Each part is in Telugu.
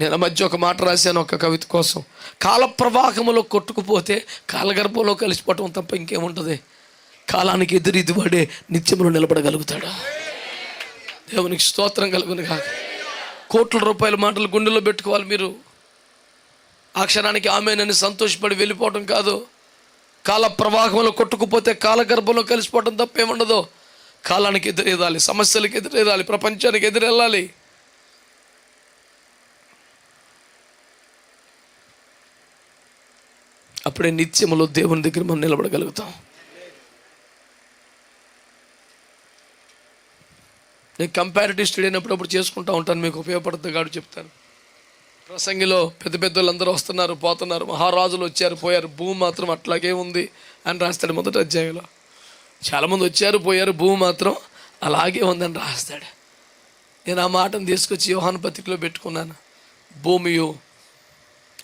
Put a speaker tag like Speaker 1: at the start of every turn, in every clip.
Speaker 1: నేను మధ్య ఒక మాట రాశాను ఒక కవిత కోసం. కాల ప్రవాహములో కొట్టుకుపోతే కాలగర్భంలో కలిసిపోవటం తప్ప ఇంకేముంటుంది? కాలానికి ఎదురు ఇదిపడే నిత్యములు నిలబడగలుగుతాడు? దేవునికి స్తోత్రం కలుగును కాక కోట్ల రూపాయల మాటలు గుండెలో పెట్టుకోవాలి మీరు. ఆ క్షణానికి ఆమెనని సంతోషపడి వెళ్ళిపోవటం కాదు. కాల ప్రవాహంలో కొట్టుకుపోతే కాలగర్భంలో కలిసిపోవటం తప్పేముండదు? కాలానికి ఎదురేదాలి సమస్యలకు ఎదురేదాలి ప్రపంచానికి ఎదురెళ్ళాలి. అప్పుడే నిత్యములో దేవుని దగ్గర మనం నిలబడగలుగుతాం. నేను కంపారిటివ్ స్టడీ అప్పుడప్పుడు చేసుకుంటూ ఉంటాను మీకు ఉపయోగపడుతుంది కాదు చెప్తాను. ప్రసంగిలో పెద్ద పెద్ద వాళ్ళందరూ వస్తున్నారు పోతున్నారు మహారాజులు వచ్చారు పోయారు భూమి మాత్రం అట్లాగే ఉంది అని రాస్తాడు మొదటి అధ్యాయంలో. చాలామంది వచ్చారు పోయారు భూమి మాత్రం అలాగే ఉందని రాస్తాడు. నేను ఆ మాటను తీసుకొచ్చి యోహాను పత్రికలో పెట్టుకున్నాను. భూమియు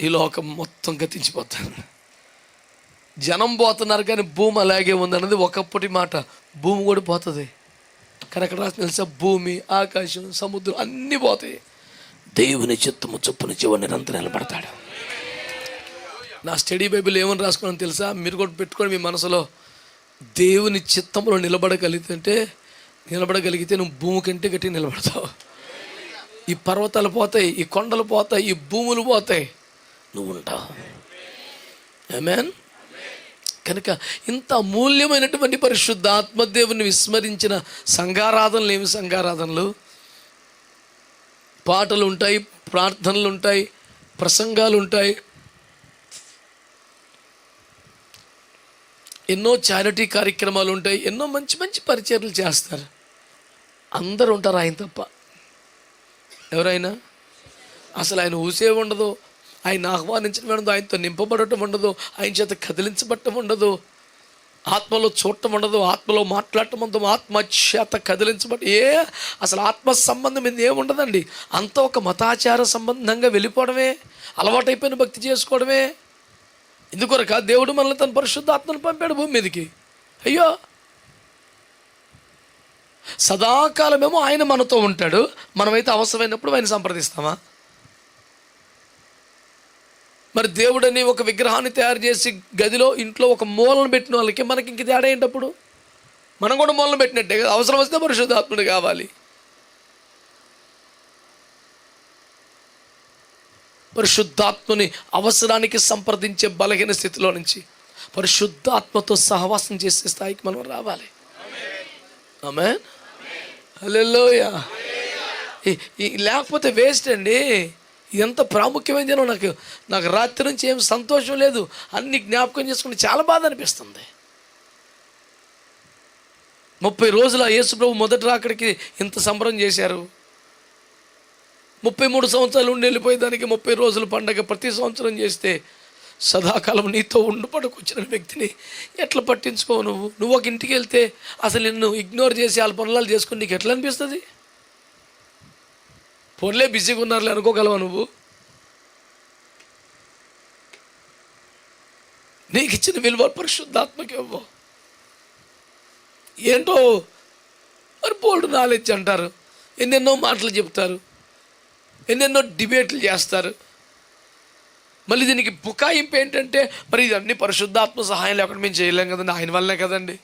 Speaker 1: ఈ లోకం మొత్తం గతించిపోతాను జనం పోతున్నారు కానీ భూమి అలాగే ఉందన్నది ఒకప్పటి మాట. భూమి కూడా పోతుంది. కానీ అక్కడ రాసి తెలుసా? భూమి ఆకాశం సముద్రం అన్నీ పోతాయి. దేవుని చిత్తము చొప్పున చివరి నిరంతరం నిలబడతాడు. నా స్టడీ బైబిల్ ఏమని రాసుకున్నాను తెలుసా? మీరు కూడా పెట్టుకొని మీ మనసులో. దేవుని చిత్తంలో నిలబడగలిగితే నిలబడగలిగితే నువ్వు భూమి కంటే గట్టి నిలబడతావు. ఈ పర్వతాలు పోతాయి ఈ కొండలు పోతాయి ఈ భూములు పోతాయి. నువ్వు ఉంటావు. ఆమెన్ కనుక ఇంత అమూల్యమైనటువంటి పరిశుద్ధ ఆత్మదేవుని విస్మరించిన సంఘారాధనలు ఏమి సంఘారాధనలు? పాటలు ఉంటాయి ప్రార్థనలు ఉంటాయి ప్రసంగాలు ఉంటాయి. ఎన్నో చారిటీ కార్యక్రమాలు ఉంటాయి ఎన్నో మంచి మంచి పరిచర్లు చేస్తారు. అందరు ఉంటారు ఆయన తప్ప. ఎవరైనా? అసలు ఆయన ఊసే ఉండదు. ఆయన ఆహ్వానించడం ఉండదు ఆయనతో నింపబడటం ఉండదు. ఆయన చేత కదిలించబడటం ఉండదు. ఆత్మలో చూడటం ఉండదు. ఆత్మలో మాట్లాడటం ఉండదు. ఆత్మ చేత కదిలించబడి ఏ అసలు ఆత్మ సంబంధం ఇది ఏముండదండి అంత ఒక మతాచార సంబంధంగా వెళ్ళిపోవడమే అలవాటైపోయిన భక్తి చేసుకోవడమే. ఎందుకొరక దేవుడు మనల్ని తన పరిశుద్ధ ఆత్మను పంపాడు భూమి మీదకి. అయ్యో! సదాకాలమేమో ఆయన మనతో ఉంటాడు. మనమైతే అవసరమైనప్పుడు ఆయన సంప్రదిస్తామా? మరి దేవుడని ఒక విగ్రహాన్ని తయారు చేసి గదిలో ఇంట్లో ఒక మూలను పెట్టిన వాళ్ళకి మనకి ఇంక తేడా ఏంటప్పుడు? మనం కూడా మూలను పెట్టినట్టే కదా. అవసరం వస్తే పరిశుద్ధాత్ముడు కావాలి. పరిశుద్ధాత్మని అవసరానికి సంప్రదించే బలహీన స్థితిలో నుంచి పరిశుద్ధాత్మతో సహవాసం చేసే స్థాయికి మనం రావాలి. ఆమె హలోయ లేకపోతే వేస్ట్ అండి. ఎంత ప్రాముఖ్యమైందేనో నాకు నాకు రాత్రి నుంచి ఏం సంతోషం లేదు. అన్ని జ్ఞాపకం చేసుకుంటే చాలా బాధ అనిపిస్తుంది. ముప్పై రోజుల యేసుప్రభు మొదటి రాకడికి ఇంత సంబరం చేశారు. ముప్పై మూడు సంవత్సరాలు ఉండి వెళ్ళిపోయేదానికి ముప్పై రోజుల పండగ ప్రతి సంవత్సరం చేస్తే సదాకాలం నీతో ఉండుపడకొచ్చిన వ్యక్తిని ఎట్లా పట్టించుకోవు నువ్వు? నువ్వు ఒక ఇంటికి వెళ్తే అసలు నిన్ను ఇగ్నోర్ చేసి వాళ్ళ పనులు చేసుకుని నీకు ఎట్లా అనిపిస్తుంది? పొరలే బిజీగా ఉన్నారులే అనుకోగలవా నువ్వు? నీకు ఇచ్చిన విలువ పరిశుద్ధాత్మకి ఇవ్వ ఏంటో? మరి బోల్డ్ నాలెడ్జ్ అంటారు. ఎన్నెన్నో మాటలు చెప్తారు. ఎన్నెన్నో డిబేట్లు చేస్తారు. మళ్ళీ దీనికి బుకాయింపు ఏంటంటే మరి ఇదన్నీ పరిశుద్ధాత్మ సహాయం లేకుండా మేము చేయలేం కదండి. ఆయన వల్లనే కదండి.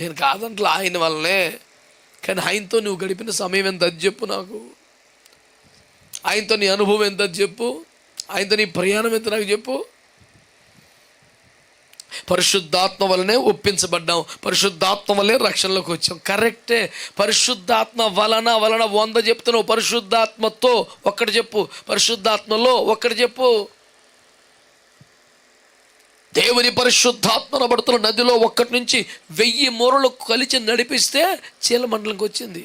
Speaker 1: నేను కాదంటే ఆయన వల్లనే. కానీ ఆయనతో నువ్వు గడిపిన సమయం ఎంత అది చెప్పు నాకు. ఆయనతో నీ అనుభవం ఎంత అది చెప్పు. ఆయనతో నీ ప్రయాణం ఎంత నాకు చెప్పు. పరిశుద్ధాత్మ వలనే ఒప్పించబడ్డాం పరిశుద్ధాత్మ వల్లే రక్షణలోకి వచ్చాం కరెక్టే. పరిశుద్ధాత్మ వలన వలన వంద చెప్తున్నావు. పరిశుద్ధాత్మతో ఒక్కటి చెప్పు. పరిశుద్ధాత్మలో ఒక్కటి చెప్పు. దేవుని పరిశుద్ధాత్మన పడుతున్న నదిలో ఒక్కటి నుంచి వెయ్యి మూరలు కలిసి నడిపిస్తే చీలమండలంకి వచ్చింది.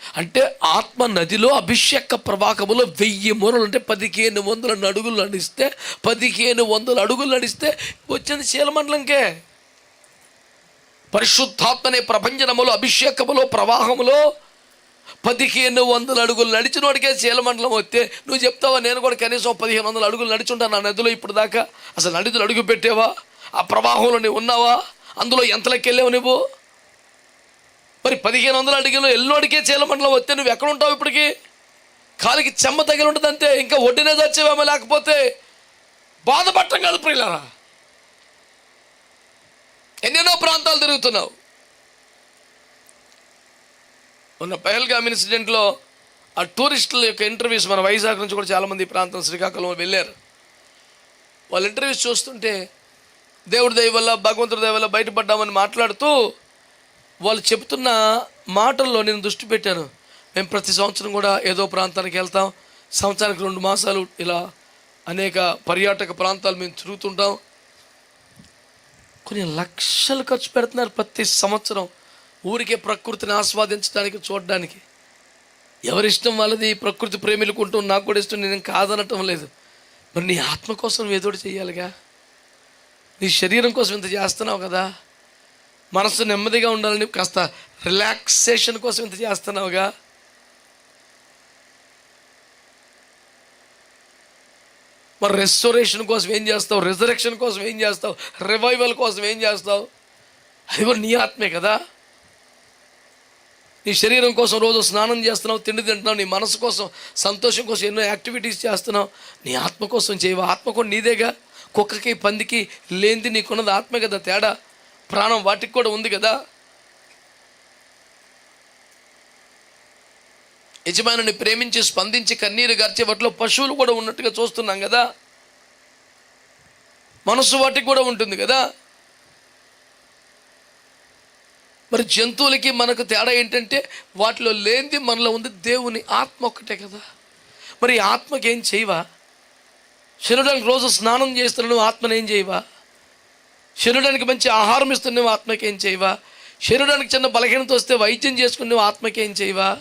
Speaker 1: అంటే ఆత్మ నదిలో అభిషేక ప్రవాహములో వెయ్యి మూరలు అంటే పదిహేను వందల అడుగులు నడిస్తే పదిహేను వందల అడుగులు నడిస్తే వచ్చింది చీలమండలంకే పరిశుద్ధాత్మనే ప్రపంచనములో అభిషేకములో ప్రవాహములో పదిహేను వందల అడుగులు నడిచినోడికే చీలమండలం వస్తే నువ్వు చెప్తావా? నేను కూడా కనీసం పదిహేను వందల అడుగులు నడిచుంటాను నా నదిలో ఇప్పుడు దాకా అసలు నడిదులు అడుగు పెట్టేవా? ఆ ప్రవాహంలో నువ్వు ఉన్నావా? అందులో ఎంతలోకి వెళ్ళావు నువ్వు? మరి పదిహేను వందల అడుగులు ఎల్లోడికే చీలమండలం వస్తే నువ్వు ఎక్కడ ఉంటావు ఇప్పటికి? కాలికి చెమ్మ తగిలి ఉంటుంది అంతే ఇంకా ఒడ్డునే చచ్చేవేమో లేకపోతే? బాధపడటం కాదు ప్రియులరా. ఎన్నెన్నో ప్రాంతాలు తిరుగుతున్నావు. ఉన్న పహల్గామ్ ఇన్సిడెంట్లో ఆ టూరిస్టుల యొక్క ఇంటర్వ్యూస్ మన వైజాగ్ నుంచి కూడా చాలామంది ఈ ప్రాంతం శ్రీకాకుళం వెళ్ళారు. వాళ్ళ ఇంటర్వ్యూస్ చూస్తుంటే దేవుడి దయ వల్ల భగవంతుడి దయ వల్ల బయటపడ్డామని మాట్లాడుతూ వాళ్ళు చెప్తున్న మాటల్లో నేను దృష్టి పెట్టాను. మేము ప్రతి సంవత్సరం కూడా ఏదో ప్రాంతానికి వెళ్తాం. సంవత్సరానికి రెండు మాసాలు ఇలా అనేక పర్యాటక ప్రాంతాలు మేము తిరుగుతుంటాం. కొన్ని లక్షలు ఖర్చు పెడుతున్నారు ప్రతి సంవత్సరం. ఊరికే ప్రకృతిని ఆస్వాదించడానికి చూడడానికి. ఎవరిష్టం వాళ్ళది ప్రకృతి ప్రేమిలుకుంటూ నాకు కూడా ఇష్టం నేను కాదనటం లేదు. మరి నీ ఆత్మ కోసం ఏదోటి ఏదో చేయాలిగా నీ శరీరం కోసం ఇంత చేస్తున్నావు కదా? మనసు నెమ్మదిగా ఉండాలని కాస్త రిలాక్సేషన్ కోసం ఇంత చేస్తున్నావుగా? మరి రెస్టోరేషన్ కోసం ఏం చేస్తావు? రిజరెక్షన్ కోసం ఏం చేస్తావు? రివైవల్ కోసం ఏం చేస్తావు? అది కూడా నీ ఆత్మే కదా? నీ శరీరం కోసం రోజు స్నానం చేస్తున్నావు తిండి తింటున్నావు నీ మనసు కోసం సంతోషం కోసం ఎన్నో యాక్టివిటీస్ చేస్తున్నావు. నీ ఆత్మ కోసం చేయవు? ఆత్మ కూడా నీదేగా? కుక్కకి పందికి లేనిది నీకున్నది ఆత్మ కదా తేడా? ప్రాణం వాటికి కూడా ఉంది కదా? యజమానుని ప్రేమించి స్పందించి కన్నీరు గర్చే వాటిలో పశువులు కూడా ఉన్నట్టుగా చూస్తున్నాం కదా? మనసు వాటికి కూడా ఉంటుంది కదా? మరి జంతువులకి మనకు తేడా ఏంటంటే వాటిలో లేనిది మనలో ఉంది దేవుని ఆత్మ ఒక్కటే కదా. మరి ఆత్మకి ఏం చేయవా? శరీరానికి రోజు స్నానం చేస్తున్నావు ఆత్మని ఏం చేయవా? శరీరానికి మంచి ఆహారం ఇస్తున్నావు ఆత్మకి ఏం చేయవా? శరీరానికి చిన్న బలహీనత వస్తే వైద్యం చేసుకున్నావు ఆత్మకి ఏం చేయవా?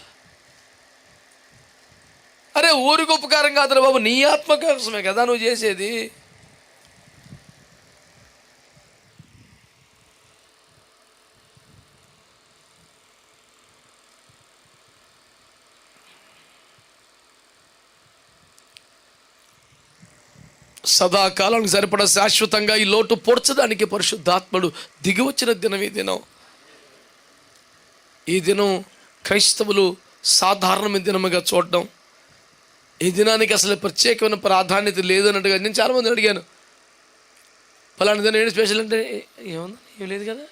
Speaker 1: అరే ఊరికి ఉపకారం కాదురా బాబు నీ ఆత్మ కోసమే కదా నువ్వు చేసేది. సదాకాలానికి సరిపడా శాశ్వతంగా ఈ లోటు పొడ్చడానికి పరిశుద్ధాత్ముడు దిగి వచ్చిన దినం ఈ దినం. ఈ దినం క్రైస్తవులు సాధారణమైన దినముగా చూడడం ఈ దినానికి అసలు ప్రత్యేకమైన ప్రాధాన్యత లేదన్నట్టుగా నేను చాలామంది అడిగాను. ఫలానా దినం ఏంటి స్పెషల్ అంటే? ఏముంది? ఏం లేదు కదా.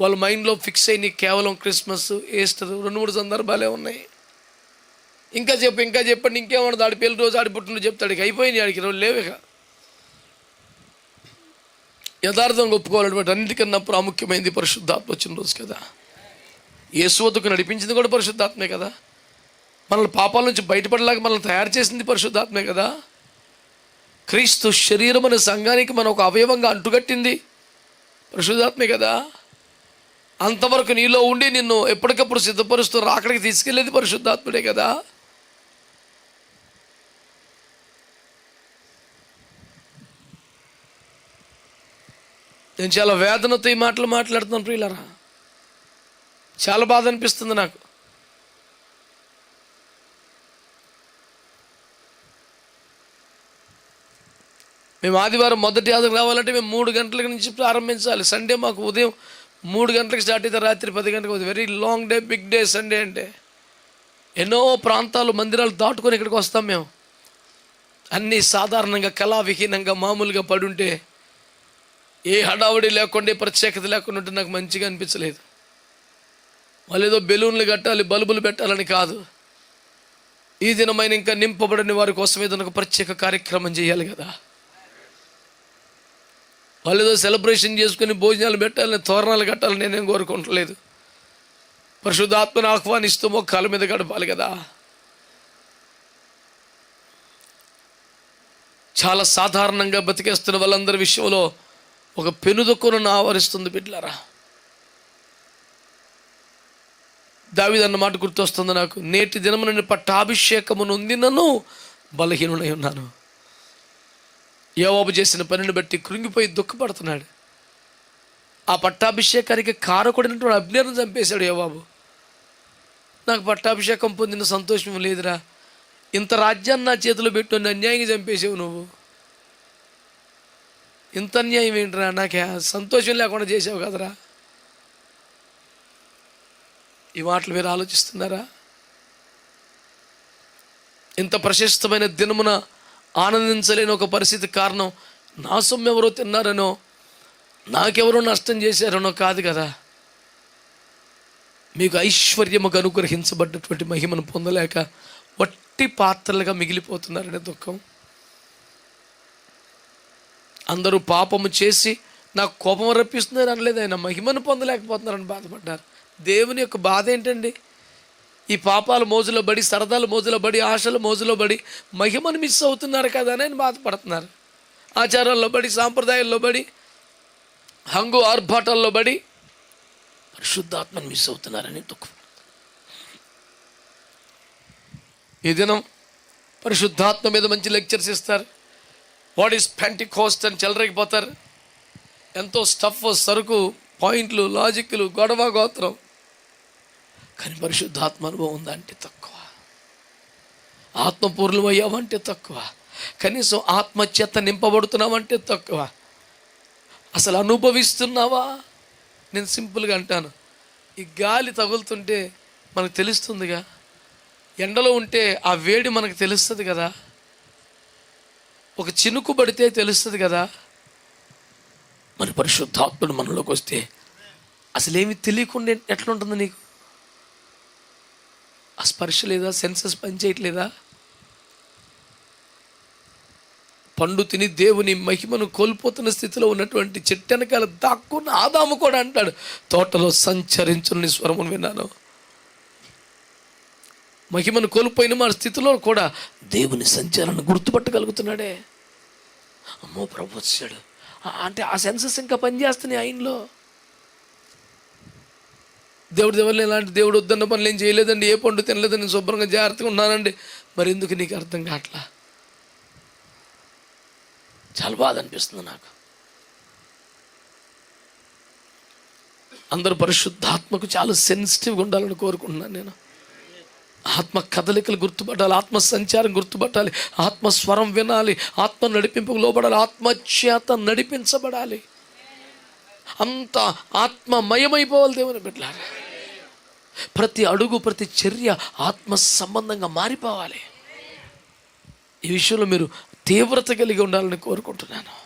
Speaker 1: వాళ్ళ మైండ్లో ఫిక్స్ అయ్యి కేవలం క్రిస్మస్ ఈస్టర్ రెండు మూడు సందర్భాలే ఉన్నాయి. ఇంకా చెప్పు ఇంకా చెప్పండి ఇంకేమన్నా ఆడి పెళ్ళి రోజు ఆడి పుట్టిన చెప్తాడు. ఇక అయిపోయింది ఆడికి రోజు లేవు ఇక. యథార్థంగా ఒప్పుకోవాలన్నమాట అన్నిటికన్నా ప్రాముఖ్యమైనది పరిశుద్ధాత్మ వచ్చిన రోజు కదా. యేసువతకు నడిపించింది కూడా పరిశుద్ధాత్మే కదా. మనల్ని పాపాల నుంచి బయటపడలేక మనల్ని తయారు చేసింది పరిశుద్ధాత్మే కదా. క్రీస్తు శరీరం అనే సంఘానికి మనం ఒక అవయవంగా అంటుగట్టింది పరిశుద్ధాత్మే కదా. అంతవరకు నీలో ఉండి నిన్ను ఎప్పటికప్పుడు సిద్ధపరుస్తూ రాకడికి తీసుకెళ్ళేది పరిశుద్ధాత్ముడే కదా. నేను చాలా వేదనతో ఈ మాటలు మాట్లాడుతున్నాను ప్రియులరా. చాలా బాధ అనిపిస్తుంది నాకు. మేము ఆదివారం మొదటి ఆదివారం రావాలంటే మేము మూడు గంటల నుంచి ప్రారంభించాలి. సండే మాకు ఉదయం మూడు గంటలకు స్టార్ట్ అయితే రాత్రి పది గంటలకు very long day big day Sunday అంటే. ఎన్నో ప్రాంతాలు మందిరాలు దాటుకొని ఇక్కడికి వస్తాం మేము. అన్నీ సాధారణంగా కళావిహీనంగా మామూలుగా పడుంటే ఏ హడావుడి లేకుండా ప్రత్యేకత లేకుండా ఉంటే నాకు మంచిగా అనిపించలేదు. వాళ్ళు ఏదో బెలూన్లు కట్టాలి బల్బులు పెట్టాలని కాదు. ఈ దినమైన ఇంకా నింపబడని వారి కోసం ఏదైనా ఒక ప్రత్యేక కార్యక్రమం చేయాలి కదా. వాళ్ళు ఏదో సెలబ్రేషన్ చేసుకుని భోజనాలు పెట్టాలని తోరణాలు కట్టాలని నేనేం కోరుకుంటలేదు. పరిశుద్ధాత్మను ఆహ్వానిస్తూ మొక్కల మీద గడపాలి కదా. చాలా సాధారణంగా బతికేస్తున్న వాళ్ళందరి విషయంలో ఒక పెనుదుక్కును ఆవరిస్తుంది బిడ్లరా. దావిదన్న మాట గుర్తొస్తుంది నాకు. నేటి దినము నేను పట్టాభిషేకము నన్ను బలహీనుడై ఉన్నాను. యోవాబు చేసిన పనిని బట్టి కృంగిపోయి దుఃఖపడుతున్నాడు. ఆ పట్టాభిషేకానికి కారకుడినటువంటి అజ్ఞానం చంపేశాడు యోబాబు నాకు పట్టాభిషేకం పొందిన సంతోషం లేదురా. ఇంత రాజ్యాన్ని నా చేతిలో పెట్టు అన్యాయంగా చంపేసావు నువ్వు. ఇంత అన్యాయం ఏంటిరా? నాకు సంతోషం లేకుండా చేసావు కదరా? ఈ మాటలు మీరు ఆలోచిస్తున్నారా? ఇంత ప్రశస్తమైన దినమున ఆనందించలేని ఒక పరిస్థితి కారణం నా సొమ్ము ఎవరో తిన్నారనో నాకెవరో నష్టం చేశారనో కాదు కదా. మీకు ఐశ్వర్యముకు అనుగ్రహించబడ్డటువంటి మహిమను పొందలేక వట్టి పాత్రలుగా మిగిలిపోతున్నారనే దుఃఖం. అందరూ పాపము చేసి నాకు కోపం రప్పిస్తున్నారు అనలేదు ఆయన. మహిమను పొందలేకపోతున్నారని బాధపడ్డారు. దేవుని యొక్క బాధ ఏంటండి? ఈ పాపాలు మోజులో పడి సరదాలు మోజులో పడి ఆశలు మోజులో పడి మహిమను మిస్ అవుతున్నారు కదా అని ఆయన బాధపడుతున్నారు. ఆచారాల్లో పడి సాంప్రదాయాల్లో పడి హంగు ఆర్భాటాల్లో పడి పరిశుద్ధాత్మను మిస్ అవుతున్నారని దుఃఖం. ఈ దినం పరిశుద్ధాత్మ మీద మంచి లెక్చర్స్ ఇస్తారు. వాట్ ఈస్ ప్యాంటీ కోస్ట్ అని చెలరేగిపోతారు ఎంతో స్టఫ్ సరుకు పాయింట్లు లాజిక్లు గొడవ గోత్రం. కానీ పరిశుద్ధాత్మ అనుభవం ఉందంటే తక్కువ. ఆత్మపూర్ణం అయ్యామంటే తక్కువ. కనీసం ఆత్మచేత నింపబడుతున్నామంటే తక్కువ. అసలు అనుభవిస్తున్నావా? నేను సింపుల్గా అంటాను. ఈ గాలి తగులుతుంటే మనకు తెలుస్తుందిగా. ఎండలో ఉంటే ఆ వేడి మనకు తెలుస్తుంది కదా. ఒక చినుకు పడితే తెలుస్తుంది కదా. మరి పరిశుద్ధాత్ముడు మనలోకి వస్తే అసలేమి తెలియకుండా ఎట్లుంటుంది నీకు? ఆ స్పర్శ లేదా? సెన్సెస్ పనిచేయట్లేదా? పండు తిని దేవుని మహిమను కోల్పోతున్న స్థితిలో ఉన్నటువంటి చెట్టెనకాల దాక్కున్న ఆదాము కూడా అంటాడు తోటలో సంచరించుని స్వరమును విన్నాను. మహిమను కోల్పోయిన మా స్థితిలో కూడా దేవుని సంచారాన్ని గుర్తుపట్టగలుగుతున్నాడే. అమ్మో ప్రభు వచ్చాడు. అంటే ఆ సెన్సెస్ ఇంకా పనిచేస్తున్నాయి ఆయనలో. దేవుడి దేవుళ్ళు ఇలాంటి దేవుడు వద్దన్న పనులు ఏం చేయలేదండి. ఏ పండు తినలేదండి శుభ్రంగా జాగ్రత్తగా ఉన్నానండి. మరి ఎందుకు నీకు అర్థం కావట్లా? చాలా బాధ అనిపిస్తుంది నాకు. అందరూ పరిశుద్ధాత్మకు చాలా సెన్సిటివ్గా ఉండాలని కోరుకుంటున్నాను నేను. ఆత్మ కదలికలు గుర్తుపట్టాలి ఆత్మ సంచారం గుర్తుపట్టాలి ఆత్మ స్వరం వినాలి ఆత్మ నడిపింపుకు లోబడాలి ఆత్మ చేత నడిపించబడాలి. అంత ఆత్మమయమైపోవాలి దేవుని బిడ్డలారా. ప్రతి అడుగు ప్రతి చర్య ఆత్మ సంబంధంగా మారిపోవాలి. ఈ విషయంలో మీరు తీవ్రత కలిగి ఉండాలని కోరుకుంటున్నాను.